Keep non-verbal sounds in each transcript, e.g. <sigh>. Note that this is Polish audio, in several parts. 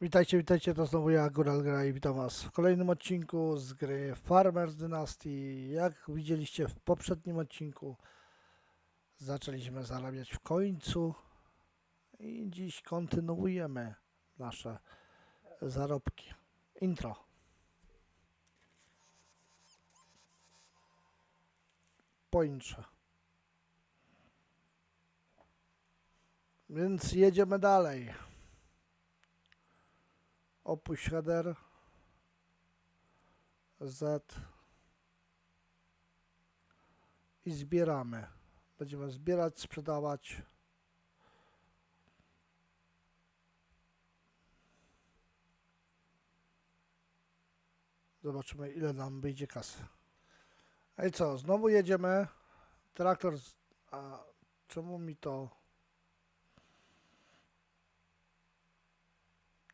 Witajcie, witajcie, to znowu ja, Góral Gra i witam was w kolejnym odcinku z gry Farmers Dynasty. Jak widzieliście w poprzednim odcinku, zaczęliśmy zarabiać w końcu i dziś kontynuujemy nasze zarobki. Intro. Po intrze. Więc jedziemy dalej. Opuść header. Z. I zbieramy. Będziemy zbierać, sprzedawać. Zobaczymy ile nam wyjdzie kasy. No i co, znowu jedziemy. Traktor. A czemu mi to...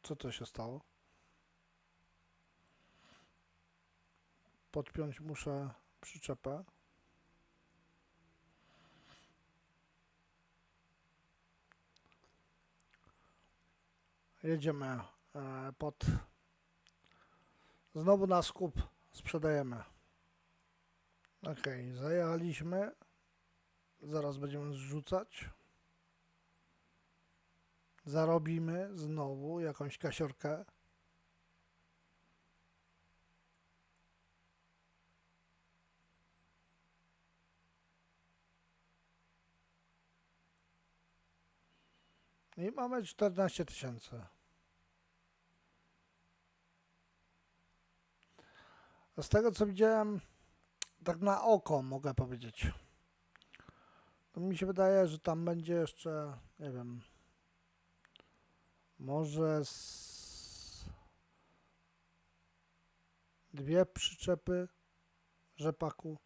Co to się stało? Podpiąć muszę przyczepę. Jedziemy e, pod. Znowu na skup sprzedajemy. Ok, zajechaliśmy. Zaraz będziemy zrzucać. Zarobimy znowu jakąś kasiorkę. I mamy 14 tysięcy. Z tego co widziałem, tak na oko mogę powiedzieć. To mi się wydaje, że tam będzie jeszcze, nie wiem, może z dwie przyczepy rzepaku.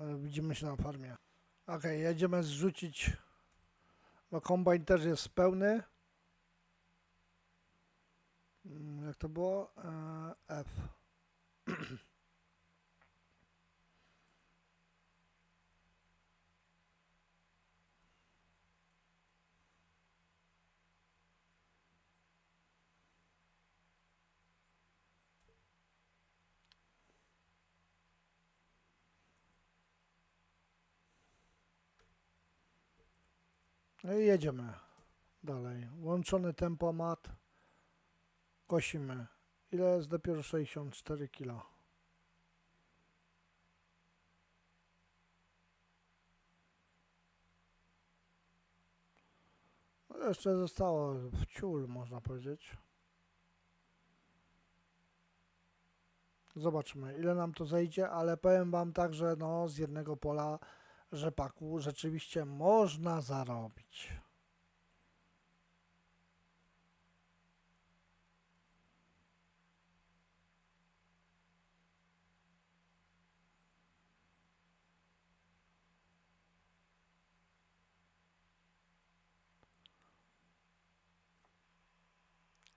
E, Widzimy się na farmie. Ok, jedziemy zrzucić. No kombajn też jest pełny. Mm, Jak to było? E, F. No i jedziemy dalej. Łączony tempomat. Kosimy. Ile jest dopiero 64 kg? No jeszcze zostało w ciul, można powiedzieć. Zobaczymy, ile nam to zejdzie, ale powiem Wam tak, że no, z jednego pola rzepaku rzeczywiście można zarobić.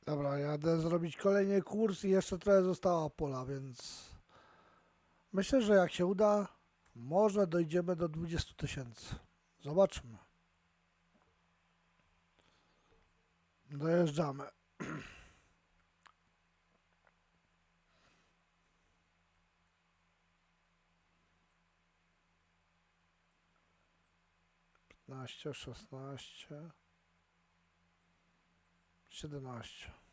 Dobra, jadę zrobić kolejny kurs i jeszcze trochę zostało pola, więc myślę, że jak się uda, może dojdziemy do 20 tysięcy. Zobaczmy. Dojeżdżamy. <clears throat> Piętnaście, szesnaście, siedemnaście.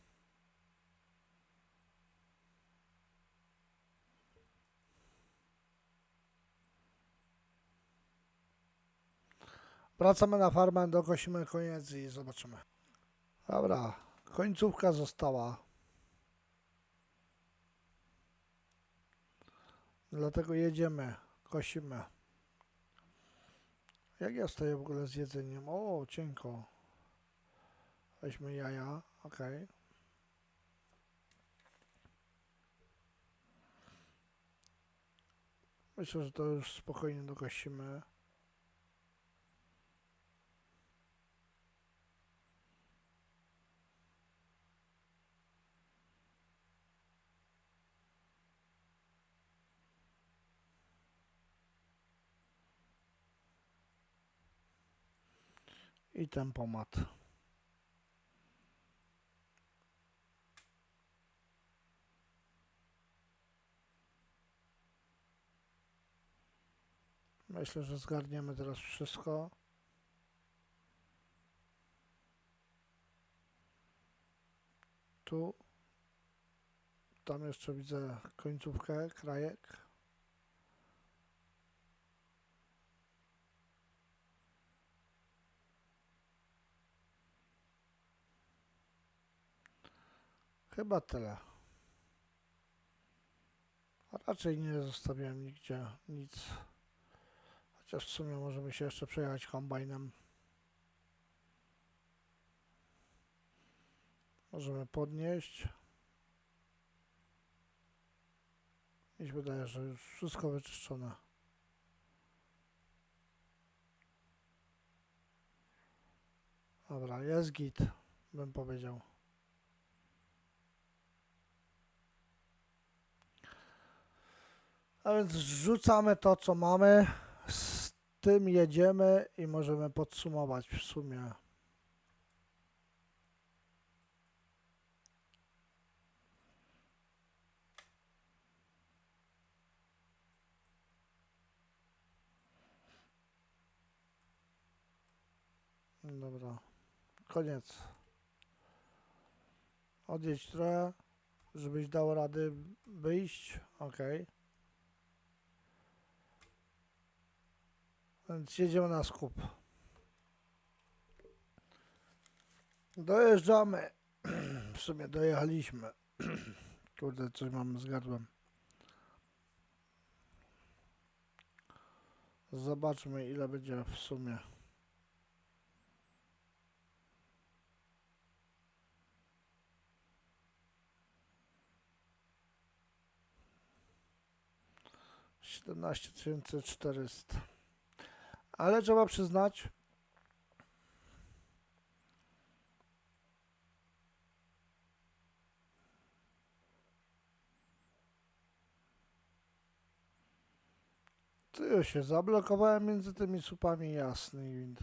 Wracamy na farmę, dokosimy koniec i zobaczymy. Dobra, końcówka została. Dlatego jedziemy, kosimy. Jak ja stoję w ogóle z jedzeniem? O, cienko. Weźmy jaja, ok. Myślę, że to już spokojnie dokosimy. I tempomat. Myślę, że zgarniemy teraz wszystko. Tu. Tam jeszcze widzę końcówkę, krajek. Chyba tyle. Raczej nie zostawiłem nigdzie nic. Chociaż w sumie możemy się jeszcze przejechać kombajnem. Możemy podnieść. Mi się wydaje, że już wszystko wyczyszczone. Dobra, jest git, bym powiedział. A więc rzucamy to, co mamy. Z tym jedziemy i możemy podsumować w sumie. Dobra, koniec. Odjedź trochę, żebyś dał rady wyjść. Okej. Więc jedziemy na skup. Dojeżdżamy. W sumie dojechaliśmy. Kurde, coś mam z gardłem. Zobaczmy ile będzie w sumie. Siedemnaście tysięcy czterysta. Ale trzeba przyznać, Ty się zablokowałem między tymi słupami jasny wind.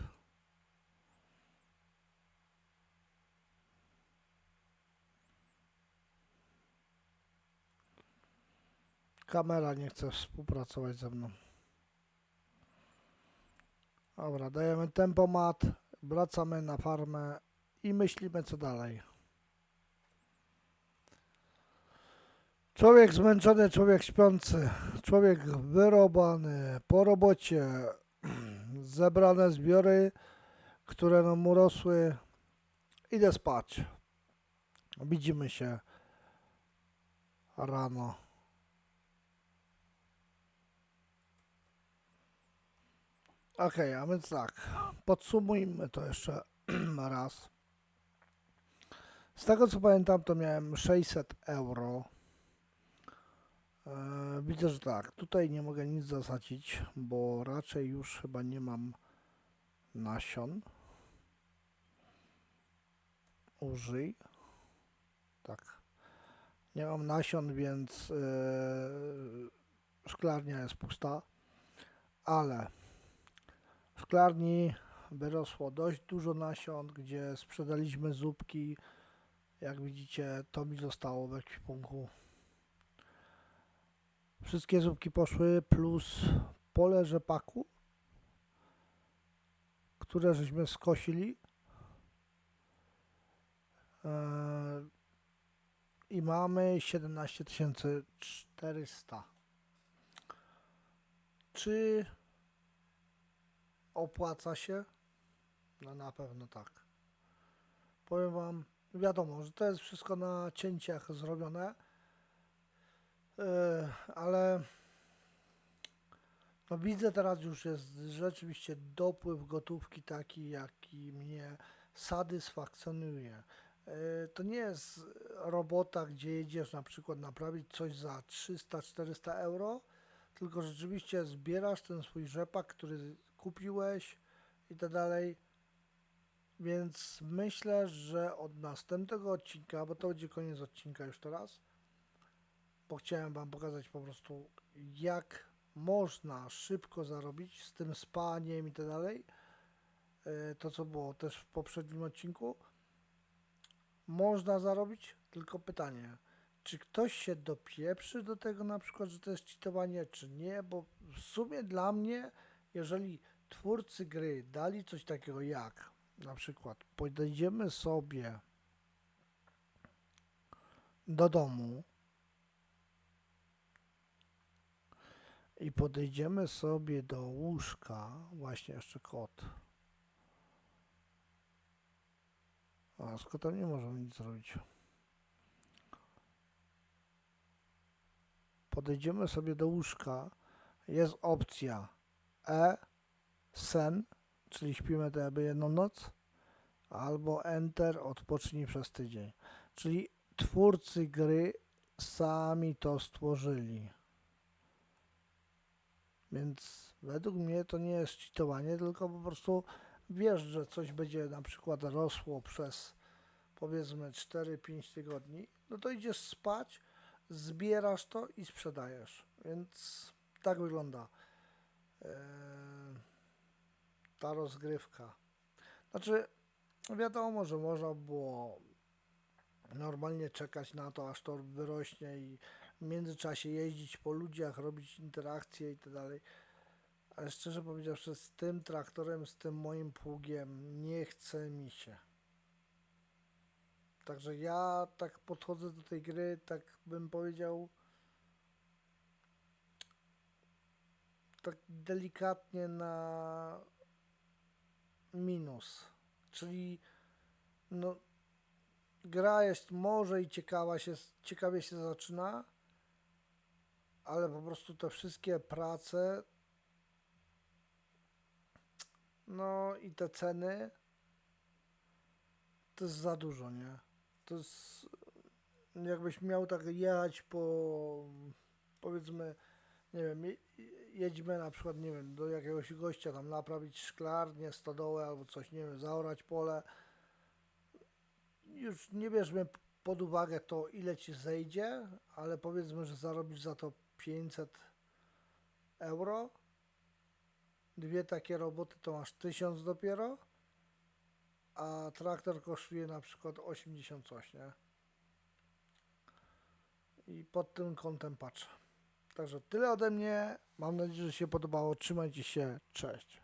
Kamera nie chce współpracować ze mną. Dobra, dajemy tempomat, wracamy na farmę i myślimy co dalej. Człowiek zmęczony, człowiek śpiący, człowiek wyrobany, po robocie, <clears throat> zebrane zbiory, które nam urosły. Idę spać. Widzimy się rano. Okej, a więc tak, podsumujmy to jeszcze <clears throat> raz. Z tego co pamiętam, to miałem 600 euro. E, widzę, że tak, tutaj nie mogę nic zasadzić, bo raczej już chyba nie mam nasion. Użyj. Tak. Nie mam nasion, więc e, szklarnia jest pusta, ale w szklarni wyrosło dość dużo nasion, gdzie sprzedaliśmy zupki. Jak widzicie, to mi zostało w ekwipunku. Wszystkie zupki poszły plus pole rzepaku, które żeśmy skosili. Eee, I mamy 17 400. Czy opłaca się? No na pewno tak. Powiem wam, wiadomo, że to jest wszystko na cięciach zrobione, yy, ale no widzę teraz już jest rzeczywiście dopływ gotówki taki, jaki mnie satysfakcjonuje. Yy, To nie jest robota, gdzie jedziesz na przykład naprawić coś za 300-400 euro, tylko rzeczywiście zbierasz ten swój rzepak, który kupiłeś i tak dalej. Więc myślę, że od następnego odcinka, bo to będzie koniec odcinka już teraz, bo chciałem Wam pokazać po prostu, jak można szybko zarobić z tym spaniem i tak dalej. e, to co było też w poprzednim odcinku. Można zarobić, tylko pytanie, czy ktoś się dopieprzy do tego na przykład, że to jest cheatowanie, czy nie, bo w sumie dla mnie, jeżeli twórcy gry dali coś takiego jak na przykład podejdziemy sobie do domu i podejdziemy sobie do łóżka, właśnie jeszcze kot. A z kotem nie możemy nic zrobić. Podejdziemy sobie do łóżka, jest opcja E, sen, czyli śpimy to jakby jedną noc, albo Enter, odpocznij przez tydzień. Czyli twórcy gry sami to stworzyli. Więc według mnie to nie jest cheatowanie, tylko po prostu wiesz, że coś będzie na przykład rosło przez powiedzmy 4-5 tygodni, no to idziesz spać, zbierasz to i sprzedajesz. Więc tak wygląda eee, ta rozgrywka. Znaczy, wiadomo, że można było normalnie czekać na to, aż to wyrośnie i w międzyczasie jeździć po ludziach, robić interakcje i tak dalej. Ale szczerze powiedziawszy, z tym traktorem, z tym moim pługiem nie chce mi się. Także ja tak podchodzę do tej gry, tak bym powiedział, tak delikatnie na minus. Czyli no, gra jest może i ciekawa się, ciekawie się zaczyna, ale po prostu te wszystkie prace, no i te ceny, to jest za dużo, nie? To jest, jakbyś miał tak jechać po, powiedzmy, nie wiem, je- jedźmy na przykład, nie wiem, do jakiegoś gościa tam naprawić szklarnię, stodołę albo coś, nie wiem, zaorać pole. Już nie bierzmy pod uwagę to, ile ci zejdzie, ale powiedzmy, że zarobisz za to 500 euro. Dwie takie roboty to masz 1000 dopiero, a traktor kosztuje na przykład 80 coś, nie? I pod tym kątem patrzę. Także tyle ode mnie. Mam nadzieję, że się podobało. Trzymajcie się. Cześć.